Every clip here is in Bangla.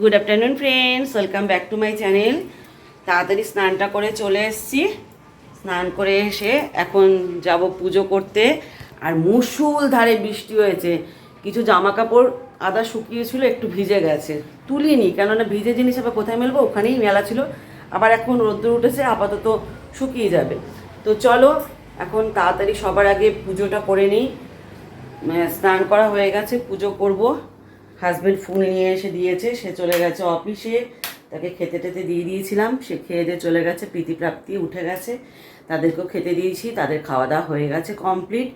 Good afternoon friends welcome back to my channel তাড়াতাড়ি স্নানটা করে চলে এসেছি। স্নান করে এসে এখন যাব পুজো করতে। আর মুসুল ধারে বৃষ্টি হয়েছে। কিছু জামা কাপড় আদা শুকিয়েছিল, একটু ভিজে গেছে। তুলিনি, কেননা ভিজে জিনিস আবার কোথায় মেলবো? ওখানেই মেলা ছিল। আবার এখন রোদ্দুর উঠেছে, আপাতত শুকিয়ে যাবে। তো চলো, এখন তাড়াতাড়ি সবার আগে পুজোটা করে নিই। স্নান করা হয়ে গেছে, পুজো করব। হাজবেন্ড ফুল নিয়ে এসে দিয়েছে, সে চলে গেছে অফিসে। তাকে খেতে টেতে দিয়ে দিয়েছিলাম, সে খেয়ে দিয়ে চলে গেছে প্রীতিপ্রাপ্তি উঠে গেছে। তাদেরকেও খেতে দিয়েছি, তাদের খাওয়া দাওয়া হয়ে গেছে কমপ্লিট।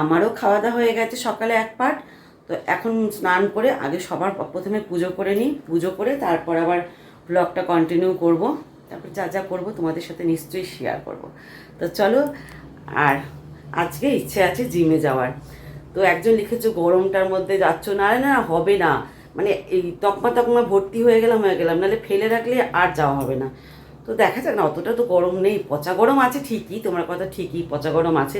আমারও খাওয়া দাওয়া হয়ে গেছে সকালে এক পাট। তো এখন স্নান করে আগে সবার প্রথমে পুজো করে নিই, পুজো করে তারপর আবার ব্লগটা কন্টিনিউ করব। তারপর যা যা করব তোমাদের সাথে নিশ্চয়ই শেয়ার করব। তো চলো, আর আজকে ইচ্ছে আছে জিমে যাওয়ার। তো একজন লিখেছো, গরমটার মধ্যে যাচ্ছ। না না হবে না। মানে এই তকমা তকমা ভর্তি হয়ে গেলাম হয়ে গেলাম। নাহলে ফেলে রাখলে আর যাওয়া হবে না। তো দেখা যাক না, অতটা তো গরম নেই। পচা গরম আছে ঠিকই, তোমার কথা ঠিকই, পচা গরম আছে।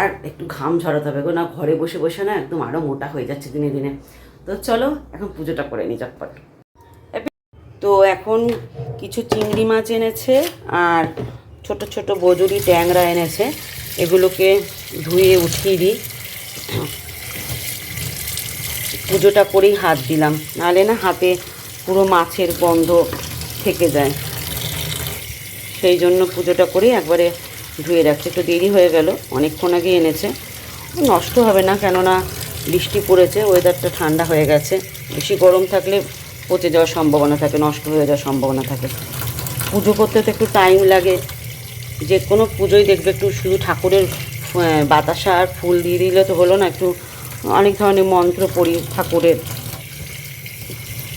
আর একটু ঘাম ঝরাতে হবে গো, না ঘরে বসে বসে না একদম আরও মোটা হয়ে যাচ্ছে দিনে দিনে। তো চলো, এখন পুজোটা করে নিই চটপট তো এখন কিছু চিংড়ি মাছ এনেছে, আর ছোট ছোট বজুরি ট্যাংরা এনেছে। এগুলোকে ধুয়ে উঠিয়ে দিই। পুজোটা করেই হাত দিলাম। নাহলে না হাতে পুরো মাছের গন্ধ থেকে যায়। সেই জন্য পুজোটা করেই একবারে ধুয়ে রাখছে। একটু দেরি হয়ে গেল, অনেকক্ষণ আগে এনেছে। নষ্ট হবে না, কেননা বৃষ্টি পড়েছে ওয়েদারটা ঠান্ডা হয়ে গেছে। বেশি গরম থাকলে পচে যাওয়ার সম্ভাবনা থাকে, নষ্ট হয়ে যাওয়ার সম্ভাবনা থাকে। পুজো করতে তো একটু টাইম লাগে। যে কোনো পুজোই দেখবে একটু শুধু ঠাকুরের বাতাসা আর ফুল দিয়ে দিলে তো হলো না, একটু অনেক ধরনের মন্ত্র পড়ি ঠাকুরের।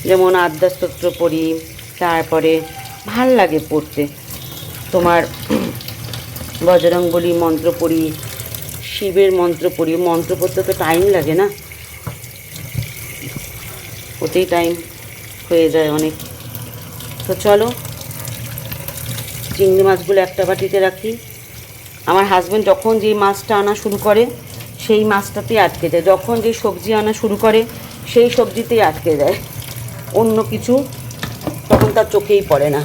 যেমন আদ্যাস্তোত্র পড়ি, তারপরে ভালো লাগে পড়তে। তোমার বজরংবলী মন্ত্র পড়ি, শিবের মন্ত্র পড়ি, মন্ত্র পড়তে তো টাইম লাগে না। ওতেই টাইম হয়ে যায় অনেক। তো চলো, চিংড়ি মাছগুলো একটা বাটিতে রাখি। আমার হাজব্যান্ড যখন যেই মাছটা আনা শুরু করে, সেই মাছটাতেই আটকে যায় যখন যে সবজি আনা শুরু করে, সেই সবজিতেই আটকে যায় অন্য কিছু তখন তার চোখেই পড়ে না।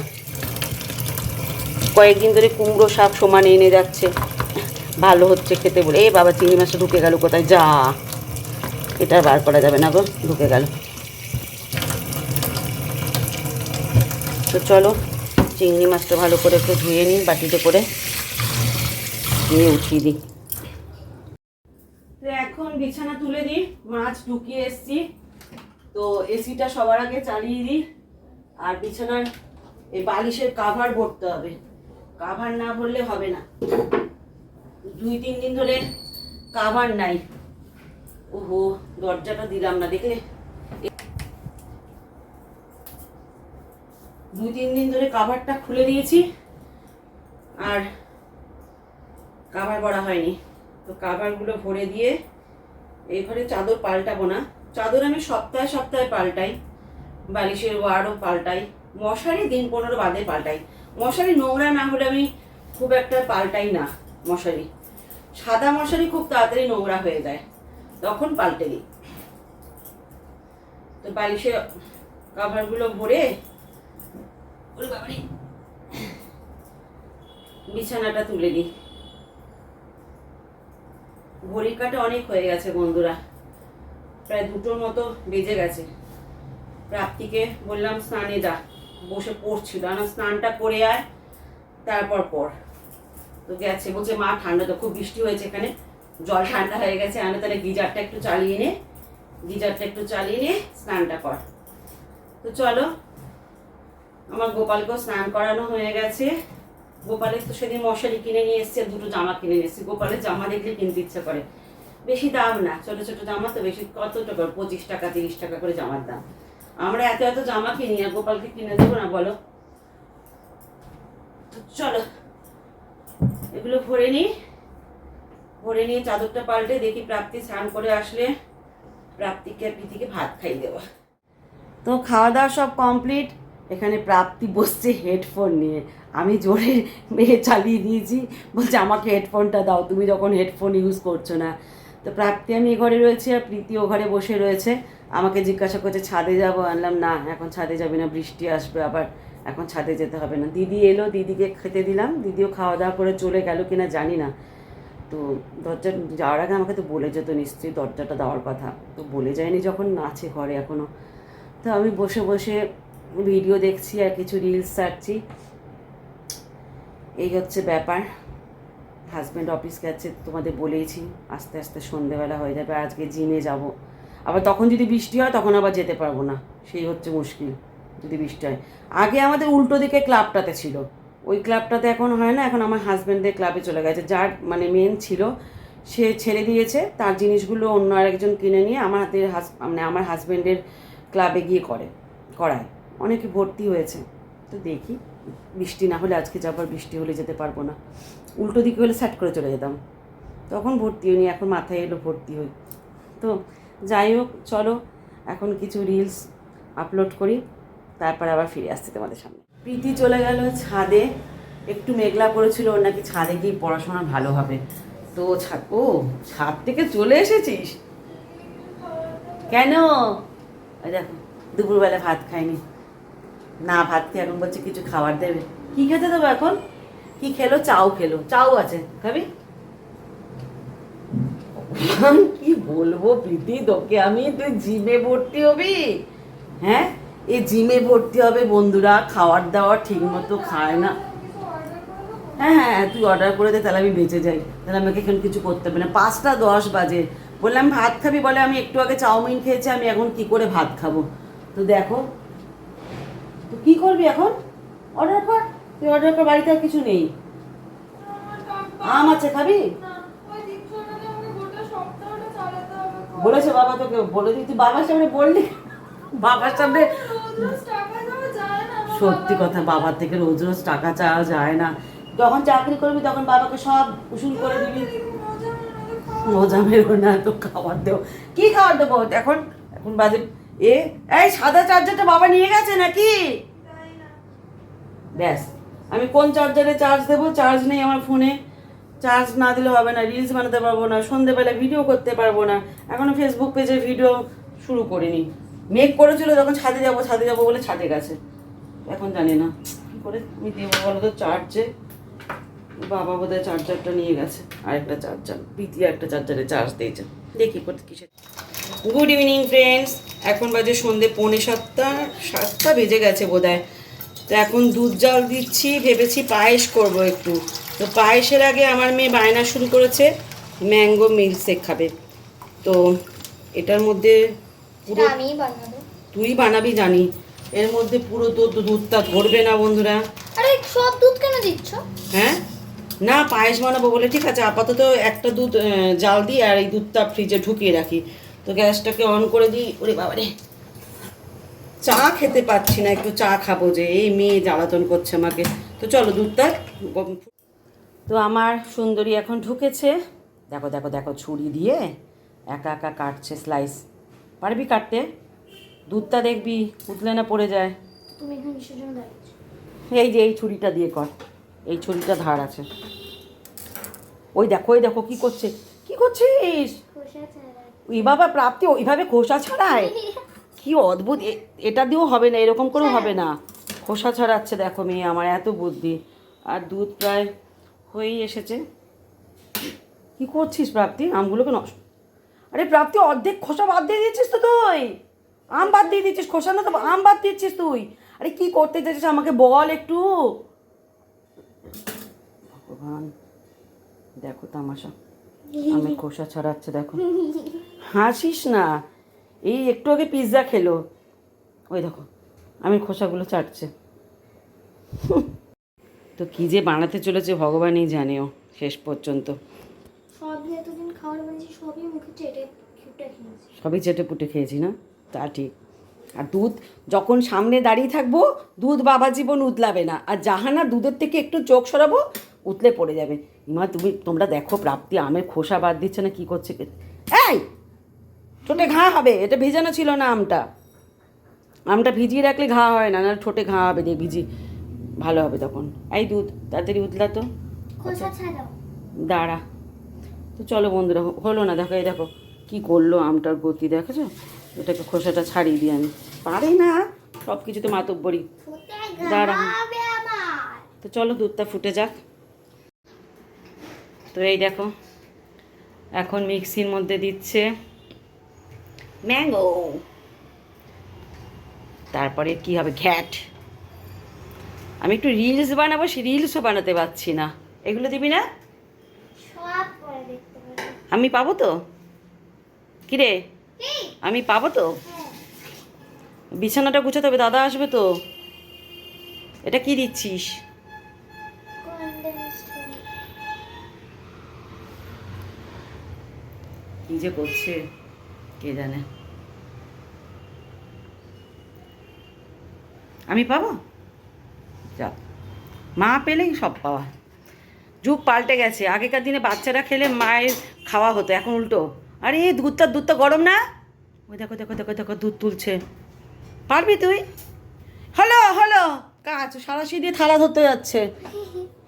কয়েকদিন ধরে কুমড়ো শাক সমানে এনে যাচ্ছে। ভালো হচ্ছে খেতে বলে। এ বাবা, চিংড়ি মাছটা ঢুকে গেল কোথায়? যা। এটা বার করা যাবে না গো, ঢুকে গেল। তো চলো, চিংড়ি মাছটা ভালো করে একটু ধুয়ে নিই, বাটিতে করে। নিয়ে উঠিয়ে দিই। তো এখন বিছানা তুলে দিই, মাছ ঢুকিয়ে এসছি। তো এসিটা সবার আগে চালিয়ে দিই, আর বিছানার এই বালিশের কাভার ভরতে হবে। কাভার না ভরলে হবে না। দুই, তিন দিন ধরে কাভার নাই। ওহো, দরজাটা দিলাম না দেখলে। দুই, তিন দিন ধরে কাভারটা খুলে দিয়েছি। আর কাভার করা হয়নি। তো কাভারগুলো ভরে দিয়ে এই ঘরে চাদর পাল্টাবো না। চাদর আমি সপ্তাহে সপ্তাহে পাল্টাই। বালিশের ওয়ারও পাল্টাই। মশারি দিন পনেরো বাদে পাল্টাই। মশারি নোংরা না হলে আমি খুব একটা পাল্টাই না মশারি। সাদা মশারি খুব তাড়াতাড়ি নোংরা হয়ে যায়। তখন পাল্টে দিই। তো বালিশে কাভারগুলো ভরে বিছানাটা তুলে দিই। ঘড়ির কাটা অনেক হয়ে গেছে বন্ধুরা। প্রায় দুটোর মতো বেজে গেছে। প্রাপ্তিকে বললাম, স্নানে যা। বসে পড়ছিল না স্নানটা করে আয়, তারপর পর। তো গেছে, বলছে, মা, ঠান্ডা তো, খুব বৃষ্টি হয়েছে এখানে। জল ঠান্ডা হয়ে গেছে। আনে তাহলে গিজারটা একটু চালিয়ে নে। গিজারটা একটু চালিয়ে নে, স্নানটা কর। তো চলো, আমার গোপালকেও স্নান করানো হয়ে গেছে। গোপালের তো সেদিন মশারি কিনে নিয়ে এসছে দুটো জামা কিনে নিয়ে এসছে। গোপালের জামা দেখলে কিনতে ইচ্ছে করে। বেশি দাম না, ছোট ছোট জামা তো বেশি, কত টাকা? পঁচিশ টাকা, তিরিশ টাকা করে জামার দাম। আমরা এত এত জামা কিনি আর গোপালকে কিনে দেবো না, বলো? তো চলো, এগুলো ভরে নিই। ভরে নিয়ে চাদরটা পাল্টে দেখি প্রাপ্তি স্নান করে আসলে প্রাপ্তিকে আর প্রীতিকে ভাত খাই দেওয়া তো খাওয়া দাওয়া সব কমপ্লিট। এখানে প্রাপ্তি বসছে হেডফোন নিয়ে। আমি জোরে মেয়ে চালিয়ে দিয়েছি, বলছে আমাকে হেডফোনটা দাও, তুমি যখন হেডফোন ইউজ করছ না। তো প্রাপ্তি আমি এ ঘরে রয়েছি আর প্রীতি ও ঘরে বসে রয়েছে। আমাকে জিজ্ঞাসা করছে, ছাদে যাব? আনলাম না, এখন ছাদে যাবে না, বৃষ্টি আসবে আবার। এখন ছাদে যেতে হবে না। দিদি এলো, দিদিকে খেতে দিলাম। দিদিও খাওয়া দাওয়া করে চলে গেল কিনা জানি না। তো দরজা, যাওয়ার আগে আমাকে তো বলে যেত নিশ্চয়ই দরজাটা দেওয়ার কথা। তো বলে যায়নি যখন আছে ঘরে এখনও তো আমি বসে বসে ভিডিও দেখছি আর কিছু রিলস ছাড়ছি। এই হচ্ছে ব্যাপার। হাজব্যান্ড অফিস গেছে, তোমাদের বলেইছি, আস্তে আস্তে সন্ধেবেলা হয়ে যাবে, আজকে জিমে যাব। আবার তখন যদি বৃষ্টি হয়, তখন আবার যেতে পারব না। সেই হচ্ছে মুশকিল, যদি বৃষ্টি হয়। আগে আমাদের উল্টো দিকে ক্লাবটাতে ছিল। ওই ক্লাবটাতে এখন হয় না, এখন আমার হাজব্যান্ডের ক্লাবে চলে গেছে। যার মানে মেন ছিল, সে ছেড়ে দিয়েছে, তার জিনিসগুলো অন্য আরেকজন কিনে নিয়ে আমার হাতের হাজ মানে আমার হাজব্যান্ডের ক্লাবে গিয়ে করে, করায়। অনেকে ভর্তি হয়েছে। তো দেখি, বৃষ্টি না হলে আজকে যাবার বৃষ্টি হলে যেতে পারব না। উল্টো দিকে হলে স্যাট করে চলে যেতাম। তখন ভর্তি হইনি এখন মাথায় এলো ভর্তি হই। তো যাই হোক, চলো, এখন কিছু রিলস আপলোড করি, তারপর আবার ফিরে আসছি তোমাদের সামনে। প্রীতি চলে গেল ছাদে, একটু মেঘলা করেছিল, ওর নাকি ছাদে গিয়ে পড়াশোনা ভালো হবে। তো ও, ছাদ থেকে চলে এসেছিস? কেন? দেখো, দুপুরবেলা ভাত খাইনি। না ভাত খেয়ে এখন বলছে কিছু খাবার দেবে। কি খেতে দেবো এখন? কি খেলো? চাও খেলো। চাও আছে। খাবি? কি বলব প্রীতি তোকে আমি তুই জিমে ভর্তি হবি? হ্যাঁ? এই জিমে ভর্তি হবে বন্ধুরা খাওয়ার দাওয়ার ঠিক মতো খায় না। হ্যাঁ হ্যাঁ হ্যাঁ, তুই অর্ডার করে দে তাহলে আমি বেঁচে যাই। তাহলে আমাকে এখন কিছু করতে হবে না। পাঁচটা দশ বাজে। বললাম ভাত খাবি? বলে আমি একটু আগে চাউমিন খেয়েছি আমি এখন কি করে ভাত খাব? তো দেখো কি করবি এখন? অর্ডার কর। তুই অর্ডার কর, বাড়িতে আর কিছু নেই। আম আছে, খাবি? বলেছে বাবা তোকে, বলে দিই তুই বাবার সামনে বললি বাবার সামনে সত্যি কথা, বাবার থেকে রোজ রোজ টাকা চাওয়া যায় না। যখন চাকরি করবি, তখন বাবাকে সব উসুল করে দিবি। মজা মেরো না তো খাবার দেবো। কি খাবার দেবো? এখন এখন বাজে এ, এই সাদা চার্জারটা বাবা নিয়ে গেছে নাকি? ব্যাস। আমি কোন চার্জারে চার্জ দেবো? চার্জ নেই আমার ফোনে চার্জ না দিলে হবে না রিলস বানাতে পারব না সন্ধেবেলা ভিডিও করতে পারব না। এখনও ফেসবুক পেজে ভিডিও শুরু করিনি। মেঘ করেছিল যখন ছাদে যাব ছাদে যাব বলে ছাদে গেছে। এখন জানি না কী করে আমি দেবো বলো তো চার্জে বাবা বোধহয় চার্জারটা নিয়ে গেছে। আরেকটা চার্জার প্রীতি একটা চার্জারে চার্জ দিয়েছে। দেখি করতে কিসে গুড ইভিনিং ফ্রেন্ডস এখন বাজে সন্ধে পৌনে সাতটা সাতটা বেজে গেছে বোধহয়। তো এখন দুধ জাল দিচ্ছি ভেবেছি পায়েস করব একটু। তো পায়েসের আগে আমার মেয়ে বায়না শুরু করেছে ম্যাঙ্গো মিল্কশেক খাবে। তো এটার মধ্যে পুরো তুই বানাবি জানি। এর মধ্যে পুরো তো দুধটা ধরবে না বন্ধুরা। আরে সব দুধ কেন দিচ্ছ? হ্যাঁ? না পায়েস বানাবো বলে ঠিক আছে আপাতত একটা দুধ জাল দিই আর এই দুধটা ফ্রিজে ঢুকিয়ে রাখি। তো গ্যাসটাকে অন করে দিই। ওরে বাবারে। চা খেতে পাচ্ছি না একটু চা খাব যে এই মেয়ে জ্বালাতন করছে আমাকে। তো চলো দুধটা তো আমার সুন্দরী এখন ঢুকেছে। দেখো দেখো দেখো ছুরি দিয়ে একা একা কাটছে স্লাইস পারবি কাটতে? দুধটা দেখবি উতলে না পড়ে যায়। এই যে এই ছুরিটা দিয়ে কর। এই ছুরিটা ধার আছে। ওই দেখো ওই দেখো কি করছে? কি করছিস? ওই বাবা প্রাপ্তি ওইভাবে খোসা ছাড়ায়? কি অদ্ভুত এটা দিয়েও হবে না এরকম করেও হবে না। খোসা ছাড়াচ্ছে দেখো মেয়ে আমার এত বুদ্ধি। আর দুধ প্রায় হয়েই এসেছে। কি করছিস প্রাপ্তি? আমগুলোকে নষ্ট। আরে প্রাপ্তি অর্ধেক খোসা বাদ দিয়ে দিচ্ছিস তো তুই। আম বাদ দিয়ে দিচ্ছিস খোসা না তো আম বাদ দিচ্ছিস তুই। আরে কি করতে চাইছিস আমাকে বল একটু। ভগবান দেখো তামাশা। আমি খোসা ছাড়াচ্ছে দেখো। হাসিস না? এই একটু আগে পিৎজা খেলো। ওই দেখো আমি খোসাগুলো চাটছে। তো কি যে বানাতে চলেছে ভগবানই জানেও শেষ পর্যন্ত। সবই চেটে পুটে খেয়েছি। না? তা ঠিক। আর দুধ যখন সামনে দাঁড়িয়ে থাকব দুধ বাবা জীবন উতলাবে না। আর জাহানা দুধের থেকে একটু চোখ সরাবো উতলে পড়ে যাবে। ইমা তুমি তোমরা দেখো প্রাপ্তি আমের খোসা বাদ দিচ্ছে না কি করছে এই! ঠোঁটে ঘা হবে এটা ভেজানো ছিল না আমটা। আমটা ভিজিয়ে রাখলে ঘা হয় না না ঠোঁটে ঘা হবে দিয়ে ভিজি ভালো হবে তখন। এই দুধ তাড়াতাড়ি উতলা তো। দাঁড়া। তো চলো বন্ধুরা হলো না দেখো এই দেখো কি করল আমটার গতি দেখেছ? এটাকে খোসাটা ছাড়িয়ে দিই আমি। পারি না সব কিছুতে মাতব্বরি। গাবে আমার। তো চলো দুধটা ফুটে যাক। তো এই দেখো এখন মিক্সির মধ্যে দিচ্ছে। ম্যাঙ্গো। তারপরে কি হবে? ঘ্যাট। আমি একটু রিলস বানাবো সে রিলসও বানাতে পারছি না। এগুলো দিবি না? আমি পাবো তো? কিরে আমি পাবো তো? বিছানাটা গুছাতে হবে দাদা আসবে তো। এটা কি দিচ্ছিস? কি যে করছে? কে জানে? আমি পাবো? যাক মা পেলেই সব পাওয়া। যুগ পাল্টে গেছে। আগেকার দিনে বাচ্চারা খেলে মায়ের খাওয়া হতো। এখন উল্টো। আরে, দুধটা দুধটা গরম না? ওই দেখো দেখো দেখো দেখো, দুধ তুলছে। পারবি তুই? হলো হলো। কাজ সারাশি দিয়ে থালা ধরতে যাচ্ছে।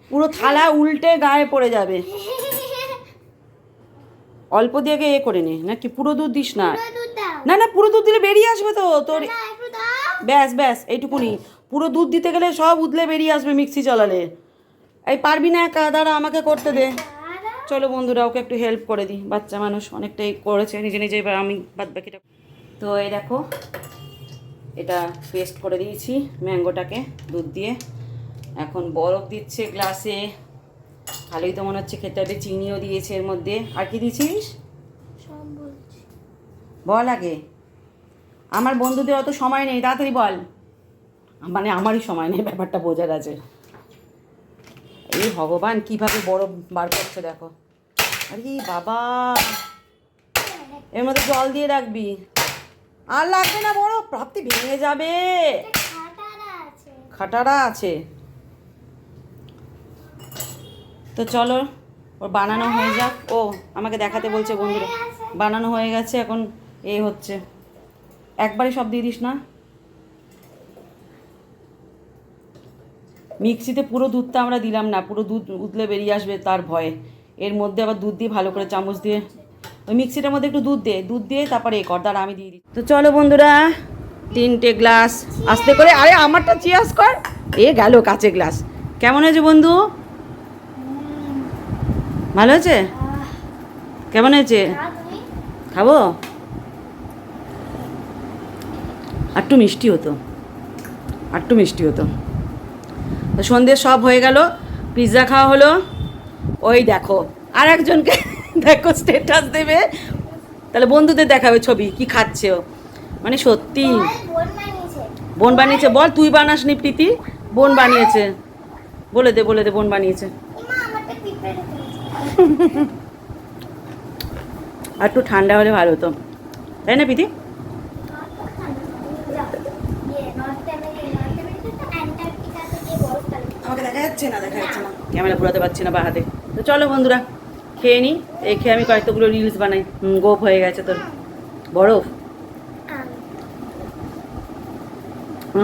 পুরো থালা উল্টে গায়ে পড়ে যাবে। অল্প দিয়ে আগে এ করে নে। নাকি পুরো দুধ দিস না? না না পুরো দুধ দিলে বেরিয়ে আসবে তো তোর। ব্যাস ব্যাস এইটুকুনি। পুরো দুধ দিতে গেলে সব উদলে বেরিয়ে আসবে মিক্সি চালালে এই পারবি না একা দাঁড়া আমাকে করতে দে। চলো বন্ধুরা ওকে একটু হেল্প করে দিই। বাচ্চা মানুষ অনেকটাই করেছে নিজে নিজে এবার আমি বাদ বাকিটা তো এই দেখো এটা পেস্ট করে দিয়েছি ম্যাঙ্গোটাকে দুধ দিয়ে। এখন বরফ দিচ্ছে গ্লাসে ভালোই তো মনে হচ্ছে খেতে হবে চিনিও দিয়েছে এর মধ্যে। আর কি দিয়েছিস বল আগে। আমার বন্ধুদের অত সময় নেই তাড়াতাড়ি বল। মানে আমারই সময় নেই ব্যাপারটা বোঝার আছে। এই ভগবান কীভাবে বড় বার করছে দেখো। আরে বাবা এর মধ্যে জল দিয়ে রাখবি। আর লাগবে না বড় প্রাপ্তি ভেঙে যাবে। খাটারা আছে খাটারা আছে তো চলো, ওর বানানো হয়ে যাক। ও, আমাকে দেখাতে বলছে বন্ধুরা। বানানো হয়ে গেছে, এখন এ হচ্ছে। একবারে সব দিয়ে দিস না। মিক্সিতে পুরো দুধটা আমরা দিলাম না, পুরো দুধ উতলে বেরিয়ে আসবে তার ভয়ে। এর মধ্যে আবার দুধ দিয়ে ভালো করে চামচ দিয়ে। ওই মিক্সিটার মধ্যে একটু দুধ দে, দুধ দিয়ে তারপরে এ কর, দাঁড়া আমি দিয়ে দিই। তো চলো বন্ধুরা, তিনটে গ্লাস। আস্তে করে, আরে আমারটা চিয়াস কর এ গেল কাঁচে গ্লাস। কেমন হয়েছে বন্ধু? ভালো হয়েছে? কেমন হয়েছে? খাব? আরটু মিষ্টি হতো। আরটু মিষ্টি হতো। তো সন্ধে সব হয়ে গেল পিৎজা খাওয়া হলো। ওই দেখো আর একজনকে দেখো স্টেটাস দেবে। তাহলে বন্ধুদের দেখাবে ছবি, কি খাচ্ছে ও। মানে সত্যি। বোন বানিয়েছে। বল, তুই বানাসনি প্রীতি? বোন বানিয়েছে। বলে দে বলে দে, বোন বানিয়েছে ইমা আমারটা পিঁপড়ে রেখেছে আর একটু ঠান্ডা হলে ভালো হতো। তাই না না না। ক্যামেরা ঘোরাতে পারছি না বা হাতে তো চলো বন্ধুরা খেয়ে নিই এই খেয়ে আমি কয়েকগুলো রিলস বানাই। হুম, গোপ হয়ে গেছে তোর। বরফ?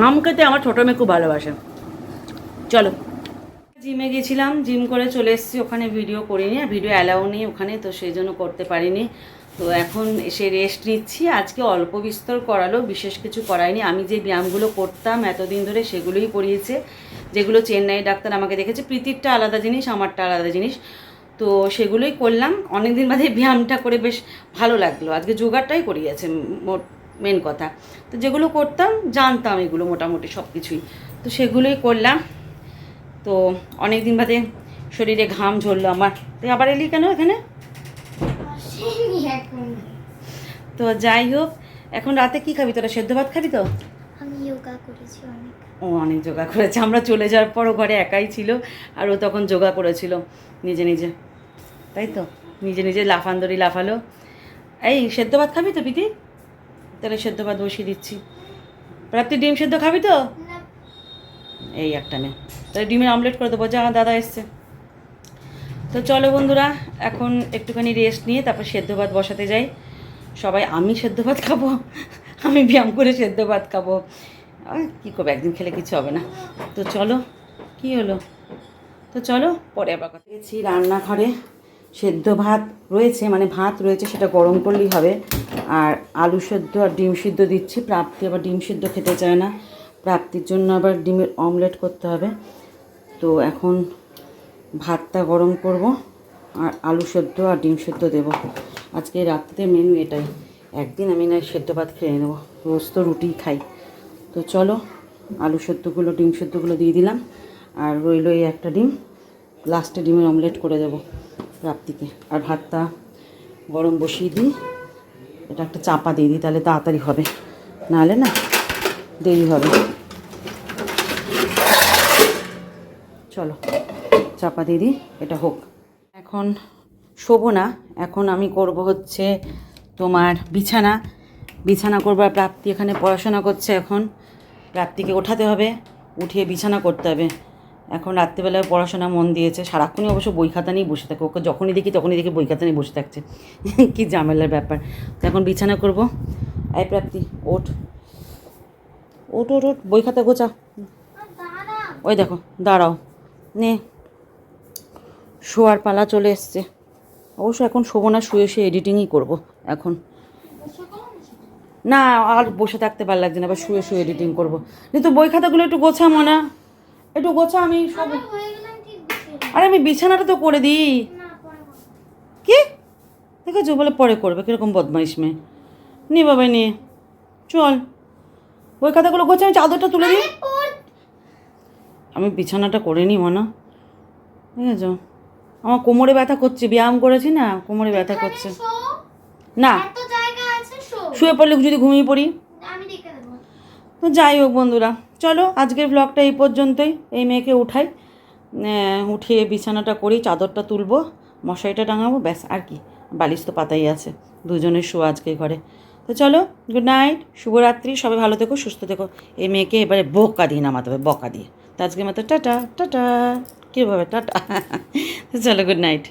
আম খেতে আমার ছোটো মেয়ে খুব ভালোবাসে। চলো। জিমে গেছিলাম, জিম করে চলে এসেছি, ওখানে ভিডিও করিনি, আর ভিডিও অ্যালাউ নেই ওখানে, তো সেই জন্য করতে পারিনি। তো এখন এসে রেস্ট নিচ্ছি, আজকে অল্প বিস্তর করালো, বিশেষ কিছু করায়নি আমি যে ব্যায়ামগুলো করতাম এতদিন ধরে সেগুলোই করিয়েছে, যেগুলো চেন্নাই ডাক্তার আমাকে দেখেছে, প্রীতিরটা আলাদা জিনিস, আমারটা আলাদা জিনিস। তো সেগুলোই করলাম অনেক দিন বাদে ব্যায়ামটা করে বেশ ভালো লাগল। আজকে যোগাটাই করিয়েছে, মোট মেন কথা। তো যেগুলো করতাম, জানতাম এগুলো মোটামুটি সব কিছুই তো সেগুলোই করলাম। তো অনেক দিন বাদে শরীরে ঘাম ঝরলো আমার। তুই আবার এলি কেন এখানে? তো যাই হোক এখন রাতে কি খাবি তোরা? সেদ্ধ ভাত খাবি তো? আমি যোগা করেছি অনেক। ও অনেক যোগা করেছে। আমরা চলে যাওয়ার পরও ঘরে একাই ছিল আর ও তখন যোগা করেছিল নিজে নিজে। তাই তো? নিজে নিজে লাফান্দরি লাফালো। এই সেদ্ধ ভাত খাবি তো পিতি তাহলে সেদ্ধ ভাত বসিয়ে দিচ্ছি। প্রাপ্তি ডিম সেদ্ধ খাবি তো? এই একটা মেয়ে তাহলে ডিমের অমলেট করে দেবো। যা দাদা এসছে। তো চলো বন্ধুরা, এখন একটুখানি রেস্ট নিয়ে তারপর সেদ্ধ ভাত বসাতে যাই। সবাই, আমি সেদ্ধ ভাত খাব? আমি ব্যায়াম করে সেদ্ধ ভাত খাব? কী করব? একদিন খেলে কিছু হবে না। তো চলো, কি হলো? তো চলো, পরে আবার কথা গেছি রান্নাঘরে সেদ্ধ ভাত রয়েছে মানে ভাত রয়েছে, সেটা গরম করলেই হবে। আর আলু সেদ্ধ আর ডিম সিদ্ধ দিচ্ছি। প্রাপ্তি আবার ডিম সিদ্ধ খেতে চায় না। প্রাপ্তির জন্য আবার ডিমের অমলেট করতে হবে। তো এখন ভাতটা গরম করব আর আলু সেদ্ধ আর ডিম সেদ্ধ দেবো। আজকে রাত্রিতে মেনু এটাই। একদিন আমি না সেদ্ধ ভাত খেয়ে নেব। রোজ তো রুটি খাই। তো চলো, আলু সেদ্ধগুলো, ডিম সেদ্ধগুলো দিয়ে দিলাম। আর রইল এই একটা ডিম। লাস্টে ডিমের অমলেট করে দেবো রাত্রিকে আর ভাতটা গরম বসিয়ে দিই। এটা একটা চাপা দিয়ে দিই, তাহলে তাড়াতাড়ি হবে। নাহলে না দেরি হবে। চলো, চাপা দিদি এটা হোক। এখন শোবো না, এখন আমি করব হচ্ছে তোমার বিছানা। বিছানা করবার প্রাপ্তি এখানে পড়াশোনা করছে এখন। প্রাপ্তিকে ওঠাতে হবে, উঠিয়ে বিছানা করতে হবে। এখন রাত্রিবেলায় পড়াশোনা মন দিয়েছে, সারাক্ষণই অবশ্য বই খাতা নিয়েই বসে থাকে। ওকে যখনই দেখি, তখনই দেখি বই খাতা নিয়ে বসে থাকছে। কি ঝামেলার ব্যাপার। তো এখন বিছানা করব। এই প্রাপ্তি, ওঠ। ওঠ ওঠ ওঠ, বই খাতা গোছা। ওই দেখো, দাঁড়াও। নে। শোয়ার পালা চলে এসছে। অবশ্য এখন শোবো না শুয়ে শুয়ে এডিটিংই করব এখন। না আর বসে থাকতে ভালো লাগছে না আবার শুয়ে শুয়ে এডিটিং করব। তো বই খাতাগুলো একটু গোছা না একটু গোছা আমি সব আরে আমি বিছানাটা তো করে দিই। পরে। কি? দেখেছ? বলে পরে করবে কীরকম বদমাইশ মেয়ে। নে বাবা নিয়ে চল। বই খাতাগুলো গোছা আমি চাদরটা তুলে দিই। আমি বিছানাটা করে নিই মনা। ঠিক আছে? আমার কোমরে ব্যথা করছে ব্যায়াম করেছি না কোমরে ব্যথা করছে। না। শুয়ে পড়লে যদি ঘুমিয়ে পড়ি। তো যাই হোক বন্ধুরা চলো আজকের ব্লগটা এই পর্যন্তই। এই মেয়েকে উঠাই উঠিয়ে বিছানাটা করি চাদরটা তুলবো মশারিটা টাঙাবো ব্যাস আর কি। বালিশ তো পাতাই আছে দুজনের শো আজকে ঘরে। তো চলো গুড নাইট শুভরাত্রি সবাই ভালো থেকো সুস্থ থেকো। এই মেয়েকে এবারে বকা দিয়ে নামাতে হবে বকা দিয়ে। তো আজকে মতো টাটা টাটা। কীভাবে? টাটা। চলো গুড নাইট